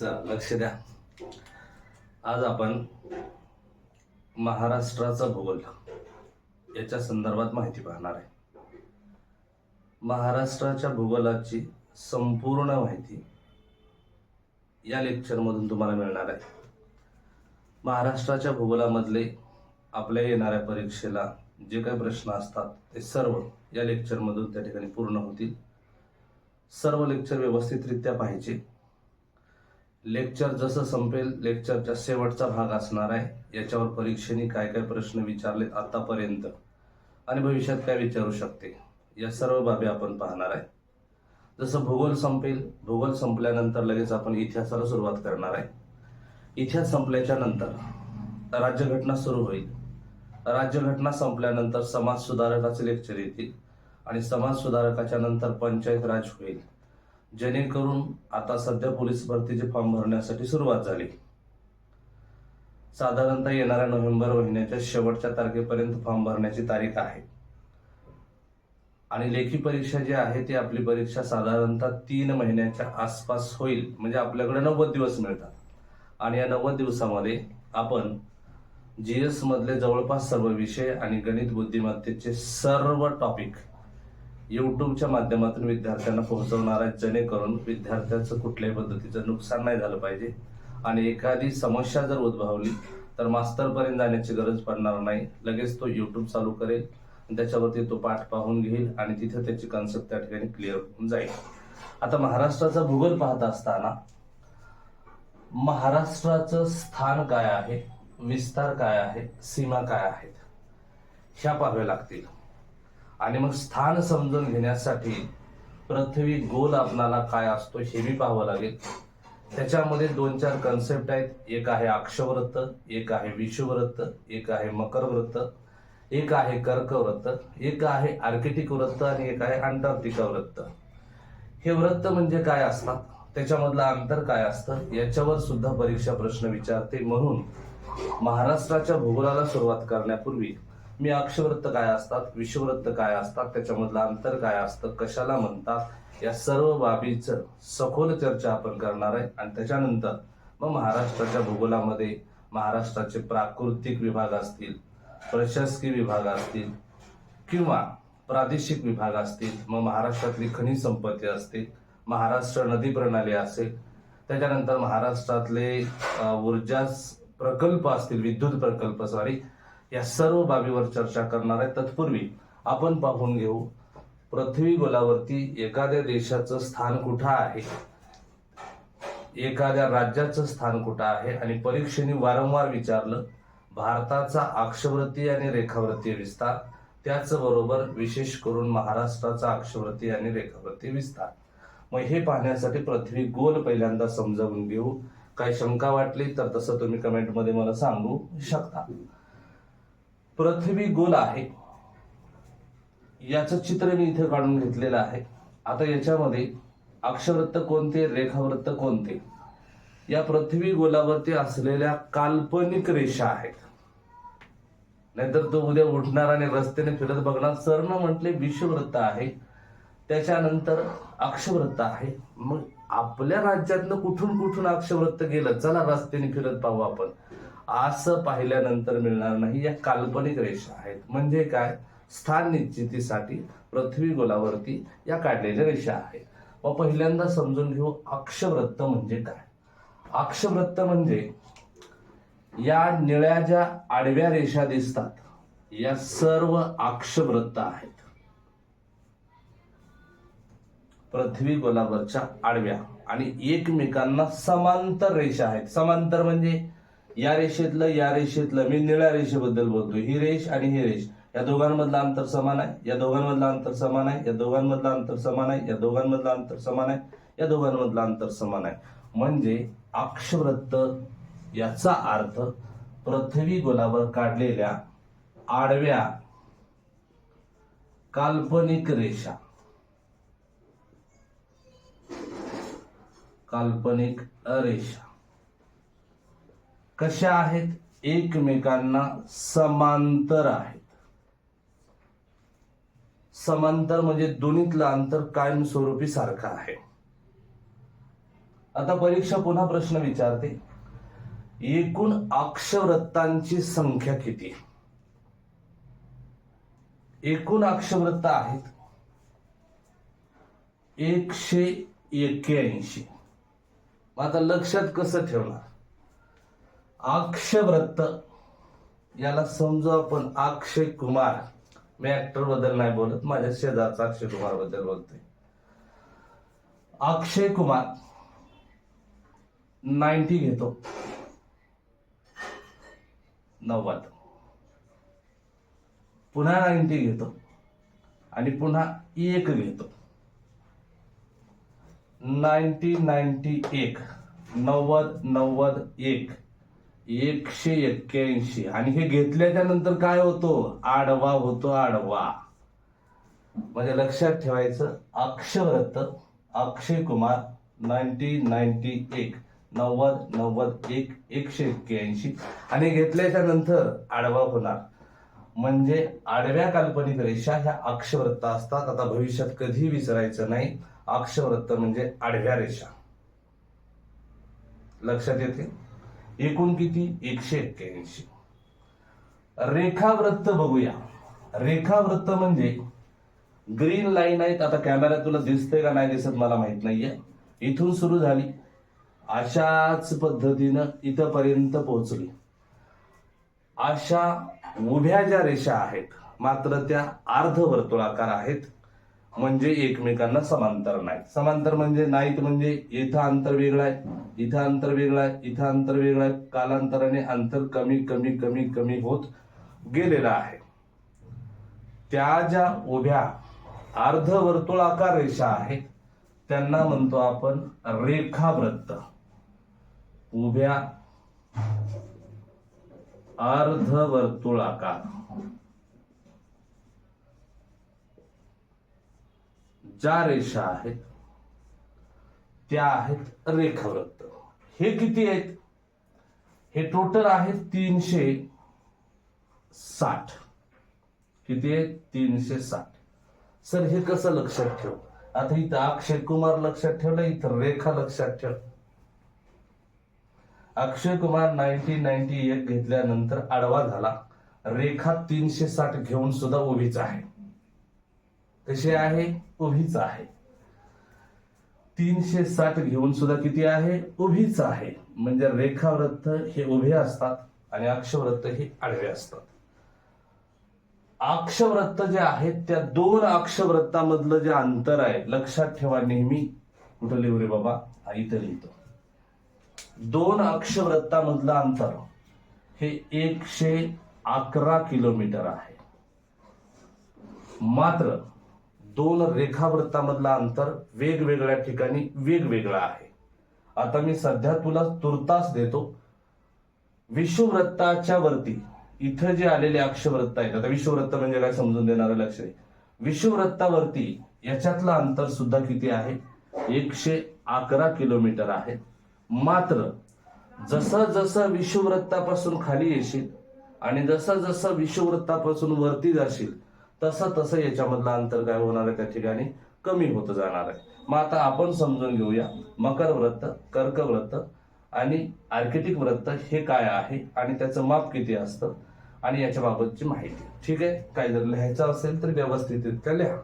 चला लक्ष द्या. आज आपण महाराष्ट्राचा भूगोल याच्या संदर्भात माहिती पाहणार आहे. महाराष्ट्राच्या भूगोलाची संपूर्ण माहिती या लेक्चरमधून तुम्हाला मिळणार आहे. महाराष्ट्राच्या भूगोलामधले आपल्या येणाऱ्या परीक्षेला जे काही प्रश्न असतात ते सर्व या लेक्चरमधून त्या ठिकाणी पूर्ण होतील. सर्व लेक्चर व्यवस्थितरित्या पाहिजे लेक्चर जसं संपेल लेक्चरच्या शेवटचा भाग असणार आहे. याच्यावर परीक्षेने काय काय प्रश्न विचारले आतापर्यंत आणि भविष्यात काय विचारू शकते या सर्व बाबी आपण पाहणार आहे. जसं भूगोल संपेल भूगोल संपल्यानंतर लगेच आपण इतिहासाला सुरुवात करणार आहे. इतिहास संपल्याच्या नंतर राज्यघटना सुरू होईल. राज्यघटना संपल्यानंतर समाज सुधारकाचे लेक्चर येतील आणि समाज सुधारकाच्या नंतर पंचायत राज होईल. जेणेकरून आता सध्या पोलीस भरतीचे फॉर्म भरण्यासाठी सुरुवात झाली. साधारणतः येणाऱ्या नोव्हेंबर महिन्याच्या शेवटच्या तारखेपर्यंत फॉर्म भरण्याची तारीख आहे. आणि लेखी परीक्षा जी आहे ती आपली परीक्षा साधारणतः तीन महिन्याच्या आसपास होईल. म्हणजे आपल्याकडे नव्वद दिवस मिळतात. आणि या नव्वद दिवसामध्ये आपण जीएस मधले जवळपास सर्व विषय आणि गणित बुद्धिमत्तेचे सर्व टॉपिक युट्यूबच्या माध्यमातून विद्यार्थ्यांना पोहोचवणार आहे जेणेकरून विद्यार्थ्यांचं कुठल्याही पद्धतीचं नुकसान नाही झालं पाहिजे. आणि एखादी समस्या जर उद्भवली तर मास्तरपर्यंत जाण्याची गरज पडणार नाही. लगेच तो युट्यूब चालू करेल त्याच्यावरती तो पाठ पाहून घेईल आणि तिथे त्याची कन्सेप्ट त्या ठिकाणी क्लिअर होऊन जाईल. आता महाराष्ट्राचा भूगोल पाहत असताना महाराष्ट्राचं स्थान काय आहे? विस्तार काय आहे? सीमा काय आहेत? ह्या पाहाव्या लागतील. आणि मग स्थान समजून घेण्यासाठी पृथ्वी गोल आपणाला काय असतो हे बी पाहावं लागेल. त्याच्यामध्ये दोन चार कन्सेप्ट आहेत. एक आहे अक्षवृत्त एक आहे विषुवृत्त एक आहे मकरवृत्त एक आहे कर्कवृत्त एक आहे आर्किटिक वृत्त आणि एक आहे अंटार्क्टिका वृत्त. हे वृत्त म्हणजे काय असतात? त्याच्यामधलं अंतर काय असतं? याच्यावर सुद्धा परीक्षा प्रश्न विचारते. म्हणून महाराष्ट्राच्या भूगोलाला सुरुवात करण्यापूर्वी मी अक्षवृत्त काय असतात विषवृत्त काय असतात त्याच्यामधलं अंतर काय असतं कशाला म्हणतात या सर्व बाबीचं सखोल चर्चा आपण करणार आहे. आणि त्याच्यानंतर मग महाराष्ट्राच्या भूगोलामध्ये महाराष्ट्राचे प्राकृतिक विभाग असतील प्रशासकीय विभाग असतील किंवा प्रादेशिक विभाग असतील मग महाराष्ट्रातली खनिज संपत्ती असतील महाराष्ट्र नदी प्रणाली असेल त्याच्यानंतर महाराष्ट्रातले ऊर्जा प्रकल्प असतील विद्युत प्रकल्प सॉरी या सर्व बाबीवर चर्चा करणार आहे. तत्पूर्वी आपण पाहून घेऊ पृथ्वी गोलावरती एखाद्या देशाचं स्थान कुठं आहे? एखाद्या राज्याचं स्थान कुठं आहे? आणि परीक्षेने वारंवार विचारलं भारताचा आक्षवृत्ती आणि रेखावृत्ती विस्तार त्याचबरोबर विशेष करून महाराष्ट्राचा अक्षवृत्ती आणि रेखावृत्ती विस्तार. मग हे पाहण्यासाठी पृथ्वी गोल पहिल्यांदा समजावून घेऊ. काही शंका वाटली तर तसं तुम्ही कमेंटमध्ये मला सांगू शकता. पृथ्वी गोल आहे. याचं चित्र मी इथे काढून घेतलेलं आहे. आता याच्यामध्ये अक्षवृत्त कोणते रेखावृत्त कोणते? या पृथ्वी गोलावरती असलेल्या काल्पनिक रेषा आहेत. नाहीतर तो उद्या उठणार आणि रस्त्याने फिरत बघणार. सरनं म्हटले विषवृत्त आहे. त्याच्यानंतर अक्षवृत्त आहे. मग आपल्या राज्यातलं कुठून कुठून अक्षवृत्त गेलं? चला रस्त्याने फिरत पाहू आपण. असं पाहिल्यानंतर मिळणार नाही. या काल्पनिक रेषा आहेत. म्हणजे काय? स्थान निश्चितीसाठी पृथ्वी गोलावरती या काढलेल्या रेषा आहेत. व पहिल्यांदा समजून घेऊ अक्षवृत्त म्हणजे काय? अक्षवृत्त म्हणजे या निळ्या ज्या आडव्या रेषा दिसतात या सर्व अक्षवृत्त आहेत. पृथ्वी गोलावरच्या आडव्या आणि एकमेकांना समांतर रेषा आहेत. समांतर म्हणजे या रेषेतलं या रेषेतलं मी निळ्या रेषेबद्दल बोलतो. ही रेष आणि ही रेष या दोघांमधलं अंतर समान आहे? या दोघांमधलं अंतर समान आहे? या दोघांमधलं अंतर समान आहे? या दोघांमधलं अंतर समान आहे? या दोघांमधलं अंतर समान आहे? म्हणजे अक्षवृत्त याचा अर्थ पृथ्वी गोलावर काढलेल्या आडव्या काल्पनिक रेषा. काल्पनिक रेषा. कशा आहेत? एकमेकांना समांतर आहेत. समांतर म्हणजे दोन्हीतलं अंतर कायमस्वरूपी सारखं आहे. आता परीक्षा पुन्हा प्रश्न विचारते. एकूण अक्षवृत्तांची संख्या किती? एकूण अक्षवृत्त आहेत. एकशे एक्क्याऐंशी. आता लक्षात कसं ठेवणार? अक्षवृत्त याला समजू आपण अक्षय कुमार. मी ऍक्टरबद्दल नाही बोलत माझ्या शेजारचा अक्षय कुमारबद्दल बोलतोय. अक्षय कुमार नाईन्टी घेतो. नव्वद. पुन्हा नाईन्टी घेतो. आणि पुन्हा एक घेतो. नाईन्टी नाईन्टी एक. नव्वद नव्वद एक. एकशे एक्क्याऐंशी. आणि हे घेतल्याच्या नंतर काय होतो? आडवा होतो आडवा. म्हणजे लक्षात ठेवायचं अक्षव्रत अक्षय कुमार नाईन्टीन नाईन्टी एक नव्वद नव्वद एक एकशे एक्क्याऐंशी. आणि घेतल्याच्या नंतर आडवा होणार. म्हणजे आडव्या काल्पनिक रेषा ह्या अक्षवृत्त असतात. आता भविष्यात कधी विसरायचं नाही. अक्षवृत्त म्हणजे आडव्या रेषा. लक्षात येते? एकूण किती? एकशे एक्क्याऐंशी. रेखावृत्त बघूया. रेखावृत्त म्हणजे ग्रीन लाईन आहेत. आता कॅमेरा तुला दिसते का नाही दिसत मला माहीत नाहीये. इथून सुरू झाली. अशाच पद्धतीनं इथपर्यंत पोहोचली. अशा उभ्या ज्या रेषा आहेत मात्र त्या अर्धवर्तुळाकार आहेत. म्हणजे एकमेकांना समांतर नाहीत. समांतर म्हणजे नाहीत म्हणजे इथं अंतर वेगळं आहे. इथं अंतर वेगळं आहे इथं अंतर वेगळं आहे कालांतराने अंतर कमी कमी कमी कमी होत गेलेलं आहे. त्या ज्या उभ्या अर्धवर्तुळाकार रेषा आहेत त्यांना म्हणतो आपण रेखावृत्त. उभ्या अर्धवर्तुळाकार. ज्या रेषा आहेत त्या आहेत रेखावृत्त. हे किती आहेत? हे टोटल आहेत तीनशे साठ. किती आहे तीनशे साठ. सर हे कसं लक्षात ठेव? आता इथं अक्षय कुमार लक्षात ठेवलं इथं रेखा लक्षात ठेव. अक्षय कुमार नाईन्टीन नाईन्टी एक घेतल्यानंतर आडवा झाला. रेखा तीनशे साठ घेऊन सुद्धा उभीच आहे. कशी आहे? उभीच आहे. तीनशे साठ घेऊन सुद्धा किती आहे? उभीच आहे. म्हणजे रेखावृत्त हे उभे असतात आणि अक्षवृत्त हे आडवे असतात. अक्षवृत्त जे आहेत त्या दोन अक्षवृत्तामधलं जे अंतर आहे लक्षात ठेवा नेहमी. कुठं लिहू रे बाबा? हा इथं लिहितो. दोन अक्षवृत्तामधलं अंतर. हे एकशे अकरा किलोमीटर आहे. मात्र दोन रेखावृत्तामधलं अंतर वेगवेगळ्या ठिकाणी वेगवेगळं आहे. आता मी सध्या तुला तुर्तास देतो. विषुवृत्ताच्या वरती इथं जे आलेले अक्षवृत्त आहेत आता विषुवृत्त म्हणजे काय समजून देणारं लक्ष आहे. विषुवृत्तावरती याच्यातलं अंतर सुद्धा किती आहे? एकशे अकरा किलोमीटर आहे. मात्र जसं जसं विषुवृत्तापासून खाली येशील आणि जसं जसं विषुवृत्तापासून वरती जाशील तसं तसं याच्यामधलं अंतर काय होणार आहे त्या ठिकाणी? कमी होत जाणार आहे. मग आता आपण समजून घेऊया मकर व्रत कर्क व्रत आणि आर्किटिक व्रत हे काय आहे आणि त्याचं माप किती असतं आणि याच्या बाबतची माहिती. ठीक आहे? काय जर लिहायचं असेल तर व्यवस्थितरित्या लिहा.